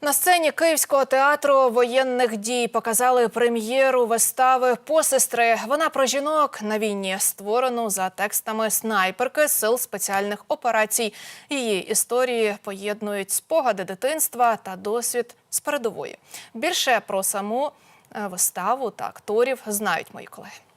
На сцені Київського театру воєнних дій показали прем'єру вистави Посестри. Вона про жінок на війні, створену за текстами снайперки сил спеціальних операцій. Її історії поєднують спогади дитинства та досвід з передової. Більше про саму е, виставу та акторів знають мої колеги.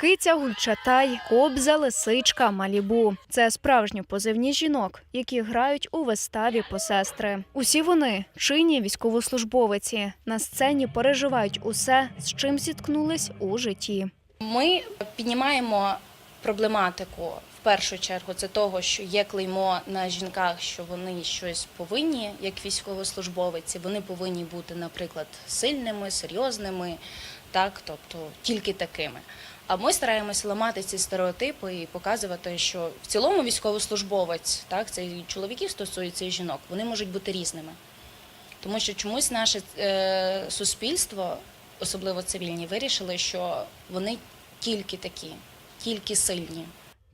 Киця, гульчатай, кобза, лисичка, малібу це справжні позивні жінок, які грають у виставі посестри. Усі вони чинні військовослужбовиці. На сцені переживають усе, з чим зіткнулись у житті. Ми піднімаємо проблематику в першу чергу це того, що є клеймо на жінках, що вони щось повинні, як військовослужбовиці. Вони повинні бути, наприклад, сильними, серйозними, так, тобто тільки такими. А ми стараємося ламати ці стереотипи і показувати, що в цілому військовослужбовець, так, це і чоловіків стосується і жінок, вони можуть бути різними. Тому що чомусь наше е, суспільство, особливо цивільні, вирішили, що вони тільки такі, тільки сильні.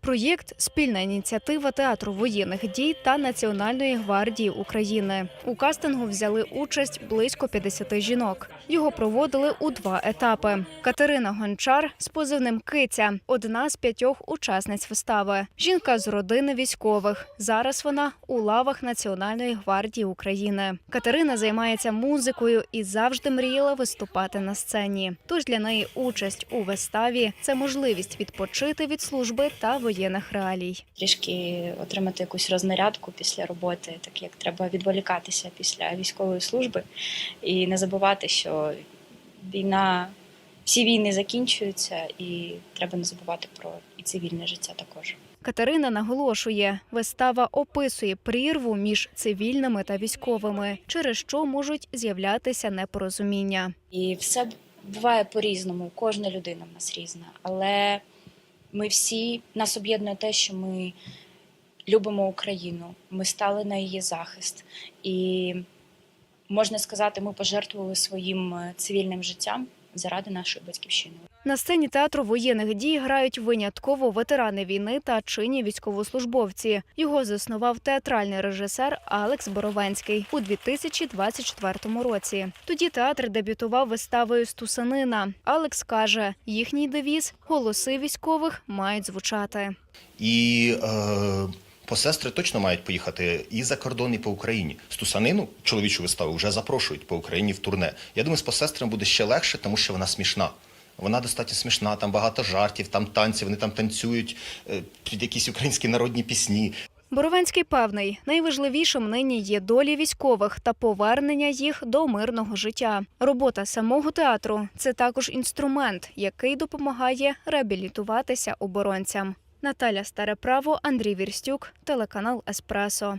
Проєкт спільна ініціатива театру воєнних дій та Національної гвардії України. У кастингу взяли участь близько 50 жінок. Його проводили у два етапи. Катерина Гончар з позивним Киця одна з п'ятьох учасниць вистави. Жінка з родини військових. Зараз вона у лавах Національної гвардії України. Катерина займається музикою і завжди мріяла виступати на сцені. Тож для неї участь у виставі це можливість відпочити від служби та воєнних реалій. трішки отримати якусь рознарядку після роботи, так як треба відволікатися після військової служби і не забувати, що війна, всі війни закінчуються, і треба не забувати про і цивільне життя також. Катерина наголошує, вистава описує прірву між цивільними та військовими, через що можуть з'являтися непорозуміння. І все буває по-різному, кожна людина в нас різна, але ми всі нас об'єднує те, що ми любимо Україну, ми стали на її захист, і можна сказати, ми пожертвували своїм е, цивільним життям заради нашої батьківщини. На сцені театру воєнних дій грають винятково ветерани війни та чинні військовослужбовці. Його заснував театральний режисер Алекс Боровенський у 2024 році. Тоді театр дебютував виставою Стусанина. Алекс каже, їхній девіз голоси військових мають звучати. І е, посестри точно мають поїхати і за кордон, і по Україні. Стусанину, чоловічу виставу, вже запрошують по Україні в турне. Я думаю, з посестрами буде ще легше, тому що вона смішна. Вона достатньо смішна, там багато жартів, там танці, вони там танцюють е, під якісь українські народні пісні. Боровенський певний, найважливішим нині є долі військових та повернення їх до мирного життя. Робота самого театру це також інструмент, який допомагає реабілітуватися оборонцям. Наталя Стареправо, Андрій Вірстюк, телеканал Еспресо.